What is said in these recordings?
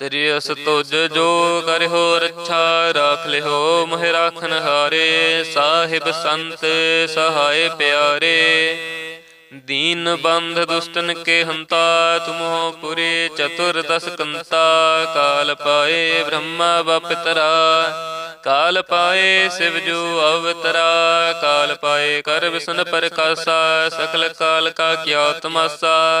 ਸਰੀਸ ਤੁਜ ਜੋ ਕਰਿਓ ਰੱਖਾ ਰਾਖ ਲਿਓ ਮਹਿ ਰਾਖਨ ਹਾਰੇ। ਸਾਹਿਬ ਸੰਤ ਸਹਾਏ ਪਿਆਰੇ। ਦੀਨ ਬੰਧ ਦੁਸ਼ਟਨ ਕੇ ਹੰਤਾ, ਤੁਮੋ ਪੁਰੇ ਚਤੁਰ ਦਸ ਕੰਤਾ। ਕਾਲ ਪਾਏ ਬ੍ਰਹਮਾ ਬਪਤਰਾ ਕਾਲ ਪਾਏ ਸਿਵ ਜੋ ਅਵਤਰਾ। ਕਾਲ ਪਾਏ ਕਰ ਵਿਸਨ ਪ੍ਰਕਾਸ਼ਾ, ਸਕਲ ਕਾਲ ਕਾ ਕਿਆ ਤਮਾਸਾ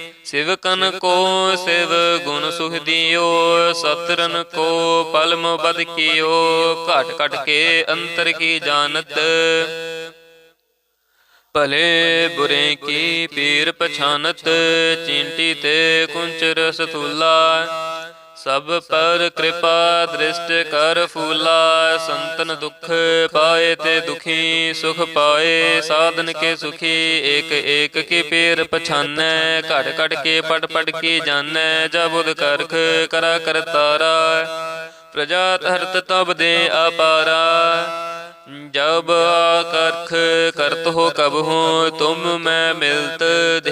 ਸਿਵਕਨ ਕੋ ਸਿਵ ਗੁਣ ਸੁਖ ਦਿਓ ਸਤਰਨ ਕੋ ਪਲਮ ਬਦ ਕੀਓ ਘਟ ਘਟ ਕੇ ਅੰਤਰ ਕੀ ਜਾਣਤ। ਭਲੇ ਬੁਰੇ ਕੀ ਪੀਰ ਪਛਾਨਤ ਚਿੰਟੀ ਤੇ ਕੁੰਚ ਰਸ ਤੁਲਾ ਸਭ ਪਰ ਕਿਰਪਾ ਦ੍ਰਿਸ਼ਟ ਕਰ ਫੂਲਾ ਸੰਤਨ ਦੁਖ ਪਾਏ ਤੇ ਦੁਖੀ, ਸੁਖ ਪਾਏ, ਸਾਧਨ ਕੇ ਸੁਖੀ ਏਕ ਏਕ ਕੇ ਪੇਰ ਪਛਾਨੈ, ਘੜ ਘੜ ਕੇ ਪਟ ਪਟ ਕੇ ਜਾਣੈ ਜਬੁਦ ਕਰਖ ਕਰਾ ਕਰਤਾਰਾ ਪ੍ਰਜਾ ਹਰਤ ਤਬ ਦੇ ਆਪਾਰਾ ਜਬ ਕਰਖ ਕਰਤ ਹੋ ਕਬ ਹੋ ਤੁਮ ਮੈਂ ਮਿਲਤ ਦੇ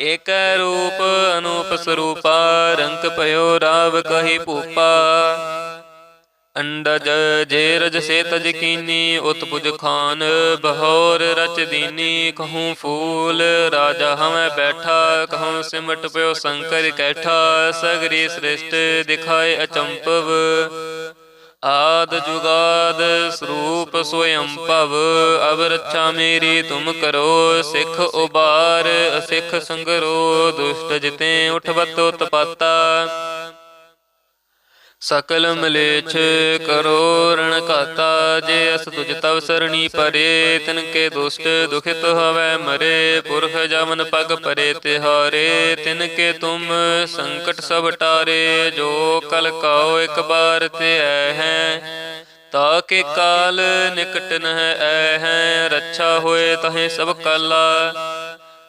ਏਕ ਰੂਪ ਅਨੂਪ ਸਰੂਪਾ, ਰੰਗ ਭਇਓ ਰਾਵ ਕਹੀ ਭੂਪਾ। ਅੰਡਜ ਜੇ ਰਜ ਸੇ ਤਜ ਕੀਨੀ, ਉਤਪੁਜ ਖਾਨ ਬਹੌਰ ਰਚ ਦੀਨੀ, ਕਹੂੰ ਫੂਲ ਰਾਜਾ ਹਮੈ ਬੈਠਾ, ਕਹੂੰ ਸਿਮਟ ਪਿਓ ਸੰਕਰ ਕੈਠਾ, ਸਗਰੀ ਸ੍ਰਿਸ਼ਟ ਦਿਖਾਏ ਅਚੰਪਵ। ਆਦ ਜੁਗਾਦ ਸਰੂਪ ਸੋਇੰ ਭਵ ਅਬ ਰੱਛਾ ਮੇਰੀ ਤੁਮ ਕਰੋ, ਸਿੱਖ ਉਬਾਰ, ਅਸਿੱਖ ਸੰਗਰੋ, ਦੁਸ਼ਟ ਜਿਤੇ ਉਠਵਤ ਉਤਪਾਤਾ। ਸਕਲ ਮਲੇਛ ਕਰੋ ਰਣ ਘਾਤਾ ਜੇ ਅਸ ਤੁਜ ਤਵ ਸਰਣੀ ਪਰੇ ਤਿਨ ਕੇ ਦੁਸ਼ਟ ਦੁਖਿਤ ਹਵੈ ਮਰੇ ਪੁਰਖ ਜਮਨ ਪਗ ਪਰੇ ਤਿਹਾਰੇ ਤਿਨ ਕੇ ਤੁਮ ਸੰਕਟ ਸਭ ਟਾਰੇ ਜੋ ਕਲ ਕਾਓ ਇੱਕ ਬਾਰ ਤੇ ਐ ਹੈ। ਤਾ ਕੇ ਕਾਲ ਨਿਕਟ ਨਹ ਐ ਹੈ। ਰੱਛਾ ਹੋਏ ਤਹੇ ਸਭ ਕਾਲਾ।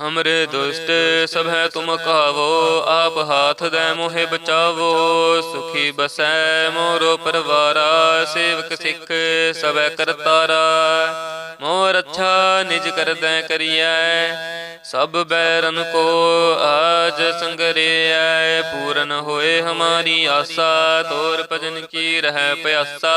ਹਮਰੇ ਦੁਸ਼ਟ ਸਭੈ ਤੁਮ ਕਹਾਵੋ ਆਪ ਹਾਥ ਦੈ ਮੋਹਿ ਬਚਾਵੋ ਸੁਖੀ ਬਸੈ ਮੋਰੋ ਪਰਵਾਰਾ ਸੇਵਕ ਸਿੱਖ ਸਭੈ ਕਰਤਾਰਾ ਮੋਰ ਅੱਛਾ ਨਿਜ ਕਰਦੈ ਕਰੀਐ ਸਭ ਬੈਰਨ ਕੋ ਆਜ ਸੰਗਰਿਐ ਪੂਰਨ ਹੋਏ ਹਮਾਰੀ ਆਸਾ ਤੋਰ ਭਜਨ ਕੀ ਰਹਿ ਪਿਆਸਾ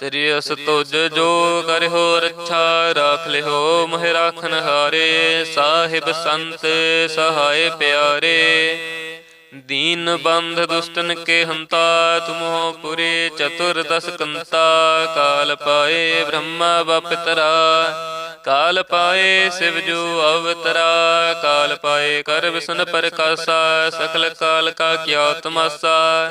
ਸਰੀਅਸ ਤੁਜ ਜੋ ਕਰਹੁ ਰੱਖਾ ਰਾਖ ਲਿਓ ਮਹਿ ਰਾਖਨ ਹਾਰੇ, ਸਾਹਿਬ ਸੰਤ ਸਹਾਏ ਪਿਆਰੇ। ਦੀਨ ਬੰਧ ਦੁਸ਼ਟਨ ਕੇ ਹੰਤਾ, ਤੁਮੋ ਪੁਰੇ ਚਤੁਰ ਦਸ ਕੰਤਾ। ਕਾਲ ਪਾਏ ਬ੍ਰਹਮਾ ਬਪਤਰਾ ਕਾਲ ਪਾਏ ਸਿਵ ਜੋ ਅਵਤਰਾ। ਕਾਲ ਪਾਏ ਕਰਬ ਸੁਨ ਪ੍ਰਕਾਸ਼ਾ, ਸਕਲ ਕਾਲ ਕਾ ਕਿਆ ਤਮਾਸਾ।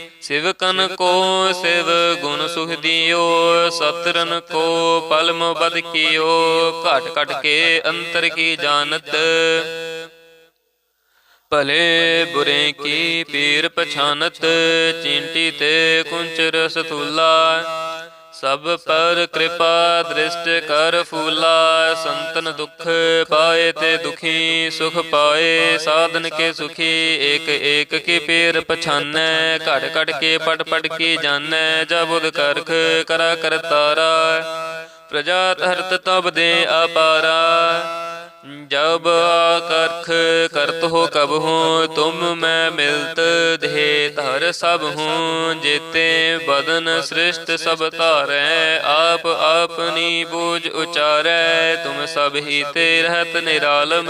ਸਿਵਕਨ ਕੋ ਸਿਵ ਗੁਣ ਸੁਖ ਦਿਓ ਸਤਰਨ ਕੋ ਪਲਮ ਬਦ ਕੀਓ, ਘਟ ਘਟ ਕੇ ਅੰਤਰ ਕੀ ਜਾਣਤ। ਭਲੇ ਬੁਰੇ ਕੀ ਪੀਰ ਪਛਾਨਤ, ਚਿੰਟੀ ਤੇ ਕੁੰਚ ਰਸ ਥੂਲਾ ਸਭ ਪਰ ਕਿਰਪਾ ਦ੍ਰਿਸ਼ਟ ਕਰ ਫੂਲਾ, ਸੰਤਨ ਦੁਖ ਪਾਏ ਤੇ ਦੁਖੀ, ਸੁਖ ਪਾਏ, ਸਾਧਨ ਕੇ ਸੁਖੀ, ਏਕ ਏਕ ਕੀ ਪੀਰ ਪਛਾਨੈ, ਘੜ ਘੜ ਕੇ ਪਟ ਪਟ ਕੀ ਜਾਣੈ ਜਬੁਦ ਕਰਖ ਕਰਾ ਕਰਤਾਰਾ ਪ੍ਰਜਾ ਧਰਤ ਤਬ ਦੇ ਅਪਾਰਾ ਜਬ ਕਰਖ ਕਰਤ ਹੋ ਕਬ ਹੂੰ, ਤੁਮ ਮੈਂ ਮਿਲਤ ਦੇ ਧਰ ਸਭ ਹੂੰ, ਜੇਤੇ ਬਦਨ ਸ੍ਰਿਸ਼ਟ ਸਭ ਧਾਰੈ, ਆਪ ਆਪਨੀ ਬੂਝ ਉਚਾਰੈ, ਤੁਮ ਸਭ ਹੀ ਤੇ ਰਹਤ ਨਿਰਾਲਮ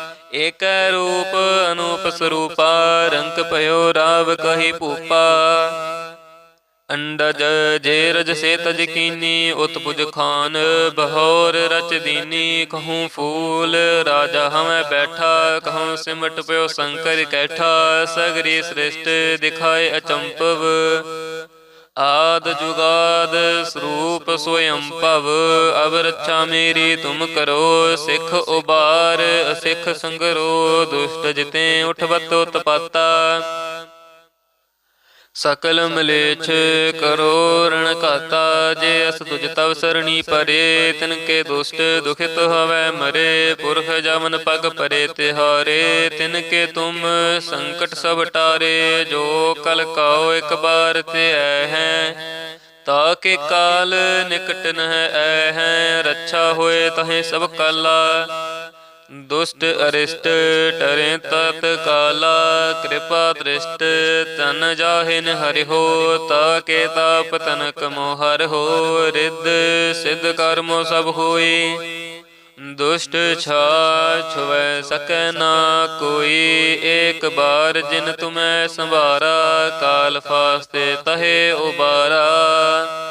ਏਕ ਰੂਪ ਅਨੂਪ ਸਰੂਪਾ ਰੰਗ ਭਇਓ ਰਾਵ ਕਹੀ ਭੂਪਾ। ਅੰਡਜ ਜੇ ਰਜ ਸੇ ਤਜ ਕੀਨੀ, ਉਤਪੁਜ ਖਾਨ ਬਹੋਰ ਰਚ ਦੀਨੀ, ਕਹੂੰ ਫੂਲ ਰਾਜਾ ਹਮੈ ਬੈਠਾ, ਕਹੂੰ ਸਿਮਟ ਪਿਓ ਸੰਕਰ ਕੈਠਾ, ਸਗਰੀ ਸ੍ਰਿਸ਼ਟ ਦਿਖਾਏ ਅਚੰਪਵ। ਆਦ ਜੁਗਾਦ ਸਰੂਪ ਸੋਇੰ ਭਵ ਅਬ ਰੱਛਾ ਮੇਰੀ ਤੁਮ ਕਰੋ, ਸਿੱਖ ਉਬਾਰ, ਅਸਿੱਖ ਸੰਗਰੋ, ਦੁਸ਼ਟ ਜਿਤੇ ਉਠਵਤ ਉਤਪਾਤਾ। ਸਕਲ ਮਲੇਛ ਕਰੋ ਰਣ ਘਾਤਾ ਜੇ ਅਸ ਤੁਜ ਤਵ ਸਰਣੀ ਪਰੇ ਤਿਨ ਕੇ ਦੁਸ਼ਟ ਦੁਖਿਤ ਹਵੈ ਮਰੇ ਪੁਰਖ ਜਮਨ ਪਗ ਪਰੇ ਤਿਹਾਰੇ ਤਿਨ ਕੇ ਤੁਮ ਸੰਕਟ ਸਭ ਟਾਰੇ ਜੋ ਕਲ ਕਾਓ ਇੱਕ ਬਾਰ ਤੇ ਐ ਹੈ ਤਾ ਕੇ ਕਾਲ ਨਿਕਟ ਨਹ ਐ ਹੈ ਰੱਛਾ ਹੋਏ ਤਹੇ ਸਭ ਕਾਲਾ। ਦੁਸ਼ਟ ਅਰਿਸ਼ਟ ਟਰੇ ਤਤ ਕਾਲਾ, ਕਿਰਪਾ ਦ੍ਰਿਸ਼ਟ, ਤਨ ਜਾਹਿਨ ਹਰਿ ਹੋ ਤਾ ਕੇ ਤਾਪ ਤਨਕ ਮੋਹਰ ਹੋ, ਰਿੱਧ ਸਿੱਧ ਕਰਮੋ ਸਭ ਹੋਈ। ਦੁਸ਼ਟ ਛਾ ਛੁਵੈ ਸਕੈ ਨਾ ਕੋਈ, ਏਕ ਬਾਰ ਜਿਨ ਤੁਮੈ ਸੰਭਾਰਾ, ਕਾਲ ਫਾਸਤੇ ਤਹੇ ਉਬਾਰਾ।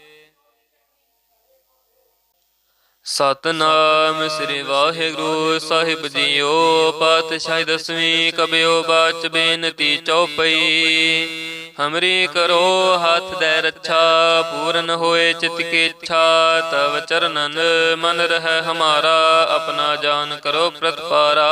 ਸਤਨਾਮ ਸ੍ਰੀ ਵਾਹਿਗੁਰੂ ਸਾਹਿਬ ਜੀਓ, ਪਾਤਸ਼ਾਹੀ ਦਸਵੀਂ ਕਬਿਓ ਬਾਚ ਬੇਨਤੀ ਚੌਪਈ। ਹਮਰੀ ਕਰੋ ਹੱਥ ਦੇ ਰੱਛਾ, ਪੂਰਨ ਹੋਏ ਚਿਤ ਕੀ ਇੱਛਾ, ਤਵ ਚਰਨਨ ਮਨ ਰਹਿ ਹਮਾਰਾ, ਆਪਣਾ ਜਾਨ ਕਰੋ ਪ੍ਰਤਪਾਰਾ।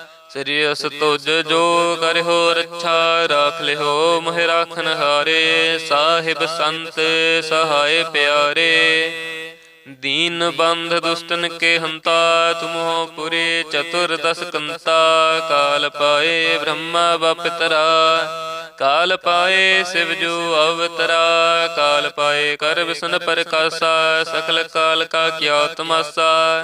ਸ੍ਰੀਸ ਤੁਜ ਜੋ ਕਰਿਓ ਰੱਛਾ ਰਾਖ ਲਿਓ ਮਹਿ ਰਾਖਨ ਹਾਰੇ। ਸਾਹਿਬ ਸੰਤ ਸਹਾਏ ਪਿਆਰੇ। ਦੀਨ ਬੰਧ ਦੁਸ਼ਟਨ ਕੇ ਹੰਤਾ, ਤੁਮੋ ਪੁਰੇ ਚਤੁਰ ਦਸ ਕੰਤਾ। ਕਾਲ ਪਾਏ ਬ੍ਰਹਮਾ ਬਪਤਰਾ ਕਾਲ ਪਾਏ ਸਿਵ ਜੋ ਅਵਤਰਾ। ਕਾਲ ਪਾਏ ਕਰਬ ਸੁਨ ਪ੍ਰਕਾਸ਼ਾ, ਸਕਲ ਕਾਲ ਕਾ ਕਿਆ ਤਮਾਸਾ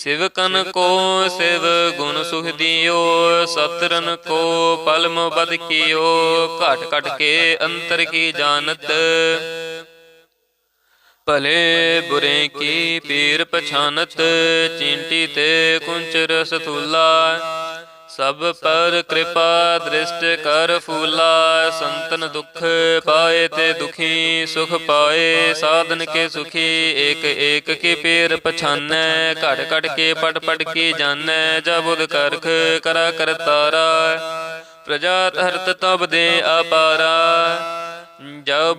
ਸਿਵਕਨ ਕੋ ਸਿਵ ਗੁਣ ਸੁਖ ਦਿਓ ਸਤਰਨ ਕੋ ਪਲਮ ਬਦ ਕੀਓ ਘਟ ਘਟ ਕੇ ਅੰਤਰ ਕੀ ਜਾਣਤ। ਭਲੇ ਬੁਰੇ ਕੀ ਪੀਰ ਪਛਾਨਤ ਚਿੰਟੀ ਤੇ ਕੁੰਚ ਰਸ ਥੂਲਾ ਸਭ ਪਰ ਕਿਰਪਾ ਦ੍ਰਿਸ਼ਟ ਕਰ ਫੂਲਾ, ਸੰਤਨ ਦੁਖ ਪਾਏ ਤੇ ਦੁਖੀ, ਸੁਖ ਪਾਏ, ਸਾਧਨ ਕੇ ਸੁਖੀ, ਏਕ ਏਕ ਕੇ ਪੀਰ ਪਛਾਨੈ, ਘੜ ਘੜ ਕੇ ਪਟ ਪਟ ਕੀ ਜਾਣੈ ਜਬੁਦ ਕਰਖ ਕਰਾ ਕਰਤਾਰਾ ਪ੍ਰਜਾ ਧਰਤ ਤਬ ਦੇ ਅਪਾਰਾ ਜਬ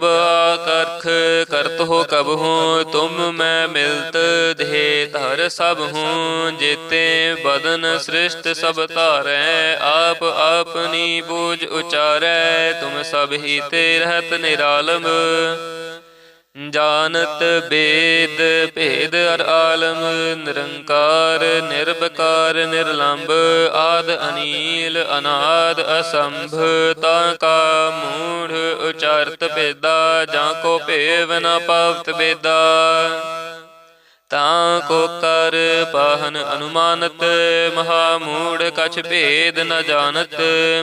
ਕਰਖ ਕਰਤ ਹੋ ਕਬ ਹੂੰ, ਤੁਮ ਮੈਂ ਮਿਲਤ ਦੇ ਧਰ ਸਭ ਹੂੰ, ਜੇਤੇ ਬਦਨ ਸ੍ਰਿਸ਼ਟ ਸਭ ਧਾਰੈ, ਆਪ ਆਪਨੀ ਬੂਝ ਉਚਾਰੈ, ਤੁਮ ਸਭ ਹੀ ਤੇ ਰਹਤ ਨਿਰਾਲਮ। ਜਾਨਤ ਬੇਦ ਭੇਦ ਅਰ ਆਲਮ, ਨਿਰੰਕਾਰ ਨਿਰਭਕਾਰ ਨਿਰਲੰਭ ਆਦ ਅਨੀਲ, ਅਨਾਦ ਅਸੰਭ, ਤਾ ਕਾ ਮੂੜ ਉਚਾਰਤ ਬੇਦਾ ਜਾਂ ਕੋ ਭੇਵ ਨ ਪਾਵਤ ਬੇਦਾ ਤਾਂ ਕੋ ਕਰ ਪਾਹਨ ਅਨੁਮਾਨਤ ਮਹਾ ਮੂੜ ਕਛ ਭੇਦ ਨ ਜਾਣਤ।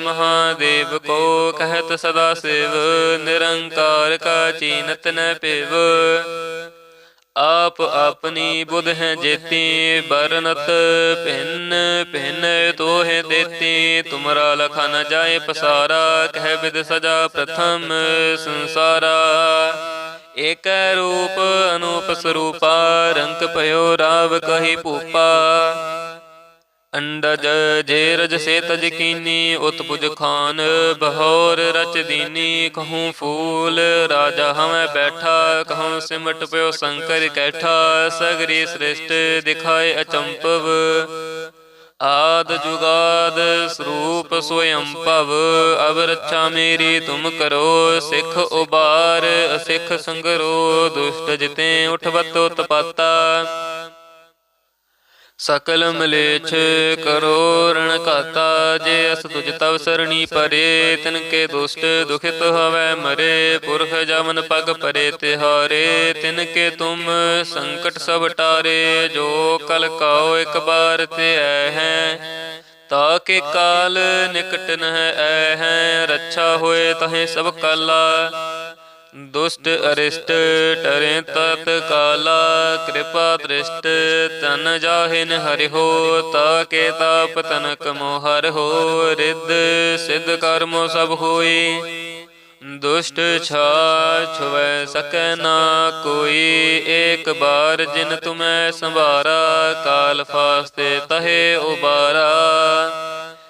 ਮਹਾਦੇਵ ਕੋ ਕਹਿਤ ਸਦਾ ਸਿਵ, ਨਿਰੰਕਾਰ ਕਾ ਚੀਨਤ ਨ ਪਿਵ। ਆਪ ਆਪਣੀ ਬੁਧ ਹੈ ਜੇਤੀ ਬਰਨਤ ਭਿੰਨ ਭਿੰਨ ਤੋਹਿ ਦੇਤੀ ਤੁਮਰਾ ਲਖਾ ਨ ਜਾਏ ਪਸਾਰਾ ਕਹਿ ਬਿਦ ਸਜਾ ਪ੍ਰਥਮ ਸੰਸਾਰਾ। ਏਕੈ ਰੂਪ ਅਨੂਪ ਸਰੂਪਾ ਰੰਗ ਭਇਓ ਰਾਵ ਕਹੀ ਭੂਪਾ। ਅੰਡਜ ਜੇਰਜ ਸੇਤ ਸੇ ਉਤਪੁਜ ਖਾਨ ਬਹੌਰ ਰਚ ਦੀਨੀ, ਕਹੂੰ ਫੂਲ ਰਾਜਾ ਹਮੈ ਬੈਠਾ, ਕਹੂੰ ਸਿਮਟ ਪਿਓ ਸੰਕਰ ਕੈਠਾ, ਸਗਰੀ ਸ੍ਰਿਸ਼ਟ ਦਿਖਾਏ ਅਚੰਪਵ ਆਦ ਜੁਗਾਦ ਸਰੂਪ ਸੋਇੰ ਭਵ ਅਬ ਰੱਛਾ ਮੇਰੀ ਤੁਮ ਕਰੋ, ਸਿੱਖ ਉਬਾਰ, ਸਿੱਖ ਸੰਗਰੋ, ਦੁਸ਼ਟ ਜਿਤੇ ਉਠਵਤ ਉਤਪਾਤਾ ਸਕਲ ਮਲੇਛ ਕਰੋ ਰਣ ਘਾਤਾ ਜੇ ਅਸ ਤੁਜ ਤਵ ਸਰਣੀ ਪਰੇ ਤਿਨ ਕੇ ਦੁਸ਼ਟ ਦੁਖਿਤ ਹਵੈ ਮਰੇ ਪੁਰਖ ਜਮਨ ਪਗ ਪਰੇ ਤਿਹਾਰੇ ਤਿਨ ਕੇ ਤੁਮ ਸੰਕਟ ਸਭ ਟਾਰੇ ਜੋ ਕਲ ਕਾਓ ਇੱਕ ਬਾਰ ਤੇ ਐ ਹੈ। ਤਾ ਕੇ ਕਾਲ ਨਿਕਟ ਨਹ ਐ ਹੈ ਰੱਛਾ ਹੋਏ ਤਹੇ ਸਭ ਕਾਲਾ। ਦੁਸ਼ਟ ਅਰਿਸ਼ਟ ਟਰੇ ਤਤ ਕਾਲਾ, ਕਿਰਪਾ ਦ੍ਰਿਸ਼ਟ, ਤਨ ਜਾਹਿਨ ਹਰਿ ਹੋ ਤਾ ਕੇ ਤਾਪ ਤਨਕ ਮੋਹਰ ਹੋ ਰਿੱਧ ਸਿੱਧ ਕਰਮੋ ਸਭ ਹੋਈ। ਦੁਸ਼ਟ ਛਾ ਛੁਵੈ ਸਕੈ ਨਾ ਕੋਈ, ਏਕ ਬਾਰ ਜਿਨ ਤੁਮੈ ਸੰਭਾਰਾ, ਕਾਲ ਫਾਸਤੇ ਤਹੇ ਉਬਾਰਾ।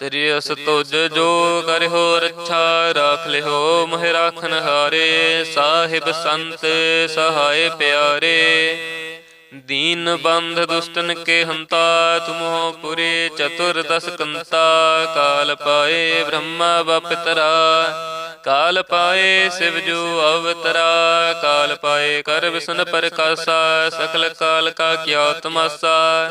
ਸਰੀਸ ਤੁਜ ਜੋ ਕਰਿਓ ਰੱਛਾ, ਰਾਖ ਲਿਓ ਮਹਿ ਰਾਖਨ ਹਾਰੇ। ਸਾਹਿਬ ਸੰਤ ਸਹਾਏ ਪਿਆਰੇ। ਦੀਨ ਬੰਧ ਦੁਸ਼ਟਨ ਕੇ ਹੰਤਾ, ਤੁਮੋ ਪੁਰੇ ਚਤੁਰ ਦਸ ਕੰਤਾ। ਕਾਲ ਪਾਏ ਬ੍ਰਹਮਾ ਬਪਤਰਾ ਕਾਲ ਪਾਏ ਸਿਵ ਜੋ ਅਵਤਰਾ। ਕਾਲ ਪਾਏ ਕਰ ਵਿਸਨ ਪ੍ਰਕਾਸ਼ਾ ਸਕਲ ਕਾਲ ਕਾ ਕਿਆ ਤਮਾਸਾ।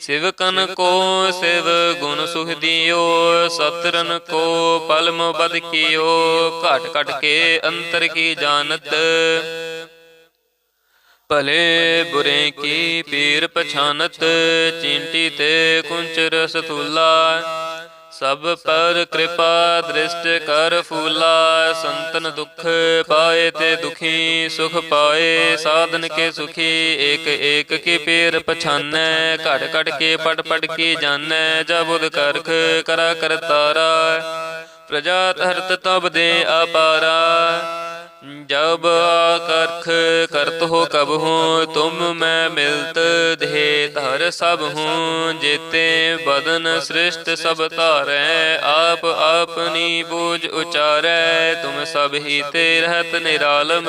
ਸਿਵਕਨ ਕੋ ਸਿਵ ਗੁਣ ਸੁਖ ਦਿਓ, ਸਤਰਨ ਕੋ ਪਲਮ ਬਦ ਕੀਓ, ਘਟ ਘਟ ਕੇ ਅੰਤਰ ਕੀ ਜਾਣਤ? ਭਲੇ ਬੁਰੇ ਕੀ ਪੀਰ ਪਛਾਨਤ, ਚਿੰਟੀ ਤੇ ਕੁੰਚ ਰਸ ਥੂਲਾ ਸਭ ਪਰ ਕਿਰਪਾ ਦ੍ਰਿਸ਼ਟ ਕਰ ਫੂਲਾ, ਸੰਤਨ ਦੁਖ ਪਾਏ ਤੇ ਦੁਖੀ, ਸੁਖ ਪਾਏ, ਸਾਧਨ ਕੇ ਸੁਖੀ, ਏਕ ਏਕ ਕੀ ਪੀਰ ਪਛਾਨੈ ਘਟ ਘਟ ਕੇ ਪਟ ਪਟ ਕੀ ਜਾਣੈ ਜਬੁਦ ਕਰਖ ਕਰਾ ਕਰਤਾਰਾ ਪ੍ਰਜਾ ਧਰਤ ਤਬ ਦੇ ਅਪਾਰਾ ਜਬ ਆਕਰਖ ਕਰਤ ਹੋ ਕਬ ਹੂੰ, ਤੁਮ ਮੈਂ ਮਿਲਤ ਦੇ ਧਰ ਸਭ ਹੂੰ। ਜੇਤੇ ਬਦਨ ਸ੍ਰਿਸ਼ਟ ਸਭ ਧਾਰੈ, ਆਪ ਆਪਨੀ ਬੂਝ ਉਚਾਰੈ, ਤੁਮ ਸਭ ਹੀ ਤੇ ਰਹਤ ਨਿਰਾਲਮ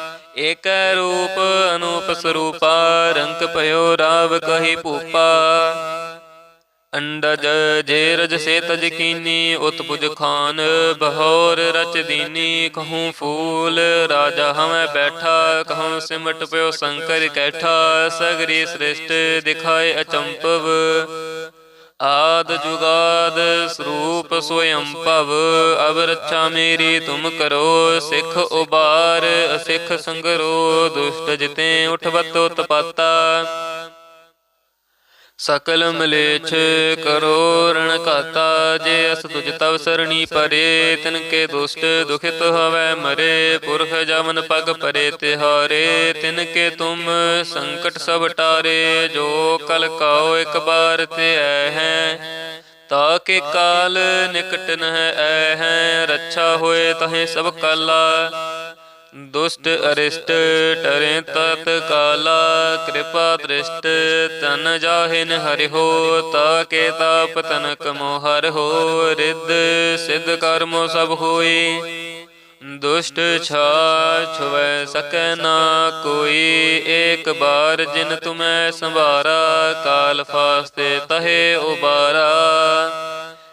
ਏਕ ਰੂਪ ਅਨੂਪ ਸਰੂਪਾ, ਰੰਗ ਭਇਓ ਰਾਵ ਕਹੀ ਭੂਪਾ। ਅੰਡਜ ਜੇਰਜ ਸੇ ਤਜ ਕੀਨੀ, ਉਤਪੁਜ ਖਾਨ ਬਹੌਰ ਰਚ ਦੀਨੀ। ਕਹੂੰ ਫੂਲ ਰਾਜਾ ਹਮੈ ਬੈਠਾ, ਕਹੂੰ ਸਿਮਟ ਪਿਓ ਸੰਕਰ ਕੈਠਾ। ਸਗਰੀ ਸ੍ਰਿਸ਼ਟ ਦਿਖਾਏ ਅਚੰਪਵ। ਆਦ ਜੁਗਾਦ ਸਰੂਪ ਸੋਇੰ ਭਵ ਅਬ ਰੱਛਾ ਮੇਰੀ ਤੁਮ ਕਰੋ, ਸਿੱਖ ਉਬਾਰ, ਅਸਿੱਖ ਸੰਗਰੋ, ਦੁਸ਼ਟ ਜਿਤੇ ਉਠਵਤ ਉਤਪਾਤਾ। ਸਕਲ ਮਲੇਛ ਕਰੋ ਰਣ ਘਾਤਾ ਜੇ ਅਸ ਤੁਜ ਤਵ ਸਰਣੀ ਪਰੇ ਤਿਨ ਕੇ ਦੁਸ਼ਟ ਦੁਖਿਤ ਹਵੈ ਮਰੇ ਪੁਰਖ ਜਮਨ ਪਗ ਪਰੇ ਤਿਹਾਰੇ ਤਿਨ ਕੇ ਤੁਮ ਸੰਕਟ ਸਭ ਟਾਰੇ ਜੋ ਕਲ ਕਾਓ ਇੱਕ ਬਾਰ ਤੇ ਐ ਹੈ ਤਾ ਕੇ ਕਾਲ ਨਿਕਟ ਨਹ ਐ ਹੈ ਰੱਛਾ ਹੋਏ ਤਹੇ ਸਭ ਕਾਲਾ। ਦੁਸ਼ਟ ਅਰਿਸ਼ਟ ਟਰੇ ਤਤ ਕਾਲਾ, ਕਿਰਪਾ ਦ੍ਰਿਸ਼ਟ ਤਨ ਜਾਹਿਨ ਹਰਿ ਤਾ ਕੇ ਤਾਪ ਤਨਕ ਮੋਹਰ ਹੋ, ਰਿੱਧ ਸਿਧ ਕਰਮੋ ਸਭ ਹੋਈ। ਦੁਸ਼ਟ ਛਾ ਛੁਵੈ ਸਕੈ ਨਾ ਕੋਈ, ਏਕ ਬਾਰ ਜਿਨ ਤੁਮੈ ਸੰਭਾਰਾ, ਕਾਲ ਫਾਸਤੇ ਤਹੇ ਉਬਾਰਾ।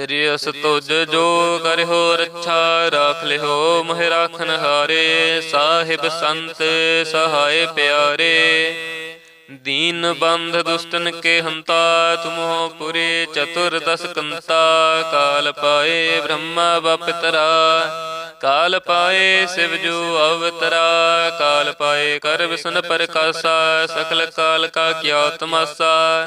ਸ੍ਰੀ ਤੁਜ ਜੋ ਕਰਿਓ ਰੱਛਾ ਰਾਖ ਲਿਓ ਮੋਹਿ ਰਾਖਨ ਹਾਰੇ, ਸਾਹਿਬ ਸੰਤ ਸਹਾਏ ਪਿਆਰੇ। ਦੀਨ ਬੰਧ ਦੁਸ਼ਟਨ ਕੇ ਹੰਤਾ, ਤੁਮੋ ਪੁਰੇ ਚਤੁਰ ਦਸ ਕੰਤਾ। ਕਾਲ ਪਾਏ ਬ੍ਰਹਮਾ ਬਪਤਰਾ, ਕਾਲ ਪਾਏ ਸਿਵ ਜੋ ਅਵਤਰਾ। ਕਾਲ ਪਾਏ ਕਰ ਵਿਸ਼ਨ ਪ੍ਰਕਾਸ਼ਾ, ਸਕਲ ਕਾਲ ਕਾ ਕਿਆ ਤਮਾਸਾ।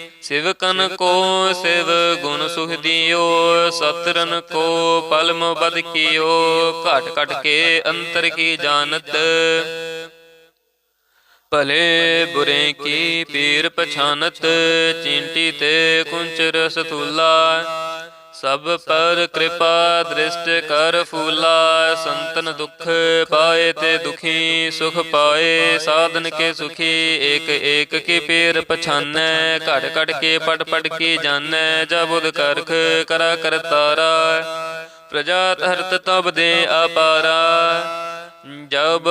ਸਿਵਕਨ ਕੋ ਸਿਵ ਗੁਣ ਸੁਖ ਦਿਓ ਸਤਰਨ ਕੋ ਪਲਮ ਬਦ ਕੀਓ, ਘਟ ਘਟ ਕੇ ਅੰਤਰ ਕੀ ਜਾਣਤ? ਭਲੇ ਬੁਰੇ ਕੀ ਪੀਰ ਪਛਾਨਤ, ਚਿੰਟੀ ਤੇ ਕੁੰਚਰ ਸਤੂਲਾ ਸਭ ਪਰ ਕਿਰਪਾ ਦ੍ਰਿਸ਼ਟ ਕਰ ਫੂਲਾ ਸੰਤਨ ਦੁਖ ਪਾਏ ਤੇ ਦੁਖੀ, ਸੁਖ ਪਾਏ, ਸਾਧਨ ਕੇ ਸੁਖੀ, ਏਕ ਏਕ ਕੀ ਪੀਰ ਪਛਾਨੈ ਘਟ ਘਟ ਕੇ ਪਟ ਪਟ ਕੀ ਜਾਣੈ ਜਬੁਦ ਕਰਖ ਕਰਾ ਕਰਤਾਰਾ ਪ੍ਰਜਾ ਧਰਤ ਤਬ ਦੇ ਅਪਾਰਾ। ਜਬ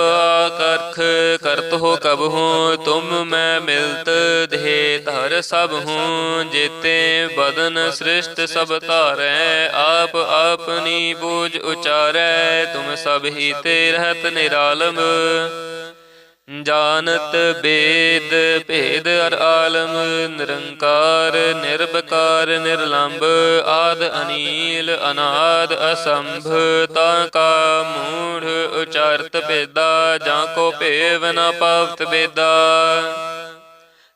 ਕਰਖ ਕਰਤ ਹੋ ਕਬ ਹੂੰ, ਤੁਮ ਮੈਂ ਮਿਲਤ ਦੇ ਧਰ ਸਭ ਹੂੰ, ਜੇਤੇ ਬਦਨ ਸ੍ਰਿਸ਼ਟ ਸਭ ਧਾਰੈ, ਆਪ ਆਪਨੀ ਬੂਝ ਉਚਾਰੈ, ਤੁਮ ਸਭ ਹੀ ਤੇ ਰਹਤ ਨਿਰਾਲਮ। ਜਾਣਤ ਬੇਦ ਭੇਦ ਅਰ ਆਲਮ, ਨਿਰੰਕਾਰ ਨਿਰਭਕਾਰ ਨਿਰਲੰਭ ਆਦ ਅਨੀਲ ਅਨਾਦ ਅਸੰਭ, ਤਾਂ ਕਾ ਉਚਾਰਤ ਭੇਦਾ ਜਾਂ ਕੋ ਭੇਵ ਨ ਪਾਵਤ ਬੇਦਾ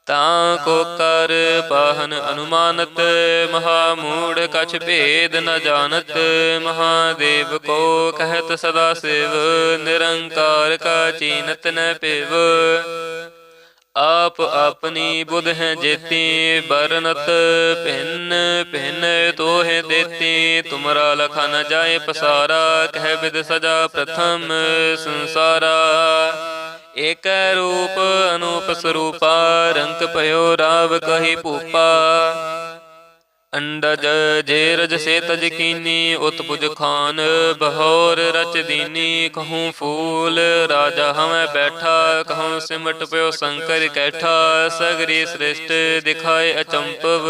ਤਾਂ ਕੋ ਕਰ ਪਾਹਨ ਅਨੁਮਾਨਤ ਮਹਾ ਮੂੜ ਕਛ ਭੇਦ ਨ ਜਾਣਤ। ਮਹਾਦੇਵ ਕੋ ਕਹਿਤ ਸਦਾ ਸਿਵ, ਨਿਰੰਕਾਰ ਕਾ ਚੀਨਤ ਨ ਪਿਵ। ਆਪ ਆਪਣੀ ਬੁਧ ਹੈ ਜੇਤੀ ਬਰਨਤ ਭਿੰਨ ਭਿੰਨ ਤੋਹਿ ਦੇਤੀ। ਤੁਮਰਾ ਲਖਾ ਨ ਜਾਏ ਪਸਾਰਾ ਕਹਿ ਬਿਦ ਸਜਾ ਪ੍ਰਥਮ ਸੰਸਾਰਾ। ਏਕ ਰੂਪ ਅਨੂਪ ਸਰੂਪਾ ਰੰਗ ਭਇਓ ਰਾਵ ਕਹੀ ਭੂਪਾ। ਅੰਡਜ ਜੇਰਜ ਸੇ ਤਜ ਕੀਨੀ ਉਤਪੁਜ ਖਾਨ, ਬਹੌਰ ਰਚ ਦੀਨੀ, ਕਹੂੰ ਫੂਲ, ਰਾਜਾ ਹਮੈ ਬੈਠਾ, ਕਹੂੰ ਸਿਮਟ ਪਿਓ ਸੰਕਰ ਕੈਠਾ, ਸਗਰੀ ਸ੍ਰਿਸ਼ਟ ਦਿਖਾਏ ਅਚੰਪਵ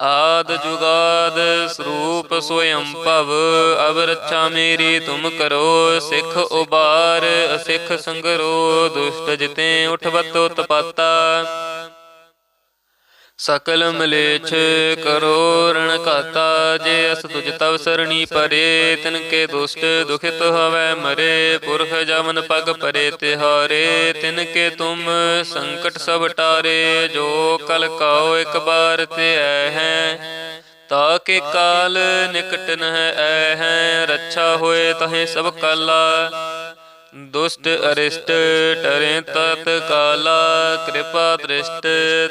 ਆਦ ਜੁਗਾਦ ਸਰੂਪ ਸੋਇੰ ਭਵ ਅਬ ਰੱਛਾ ਮੇਰੀ ਤੁਮ ਕਰੋ, ਸਿੱਖ ਉਬਾਰ ਸਿੱਖ ਸੰਗਰੋ, ਦੁਸ਼ਟ ਜਿਤੇ ਉਠਵਤ ਉਤਪਾਤਾ। ਸਕਲ ਮਲੇਛ ਕਰੋ ਰਣ ਘਾਤਾ ਜੇ ਅਸ ਤੁਜ ਤਵ ਸਰਣੀ ਪਰੇ ਤਿਨ ਕੇ ਦੁਸ਼ਟ ਦੁਖਿਤ ਹਵੈ ਮਰੇ ਪੁਰਖ ਜਮਨ ਪਗ ਪਰੇ ਤਿਹਾਰੇ ਤਿਨ ਕੇ ਤੁਮ ਸੰਕਟ ਸਭ ਟਾਰੇ ਜੋ ਕਲ ਕਾਓ ਇੱਕ ਬਾਰ ਤੇ ਐ ਹੈ ਤਾ ਕੇ ਕਾਲ ਨਿਕਟ ਨਹ ਐ ਹੈ ਰੱਛਾ ਹੋਏ ਤਹੇ ਸਭ ਕਾਲਾ ਦੁਸ਼ਟ ਅਰਿਸ਼ਟ ਟਰੇ ਤਤ ਕਾਲਾ, ਕਿਰਪਾ ਦ੍ਰਿਸ਼ਟ,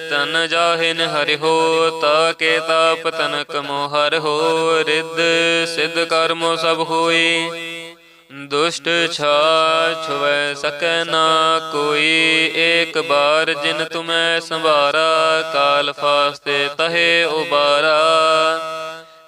ਤਨ ਜਾਹਿਨ ਹਰਿ ਹੋ ਤਾ ਕੇ ਤਾਪ ਤਨਕ ਮੋਹਰ ਹੋ, ਰਿੱਧ ਸਿੱਧ ਕਰਮੋ ਸਭ ਹੋਈ। ਦੁਸ਼ਟ ਛਾ ਛੁਵੈ ਸਕੈ ਨਾ ਕੋਈ, ਏਕ ਬਾਰ ਜਿਨ ਤੁਮੈ ਸੰਭਾਰਾ, ਕਾਲ ਫਾਸਤੇ ਤਹੇ ਉਬਾਰਾ।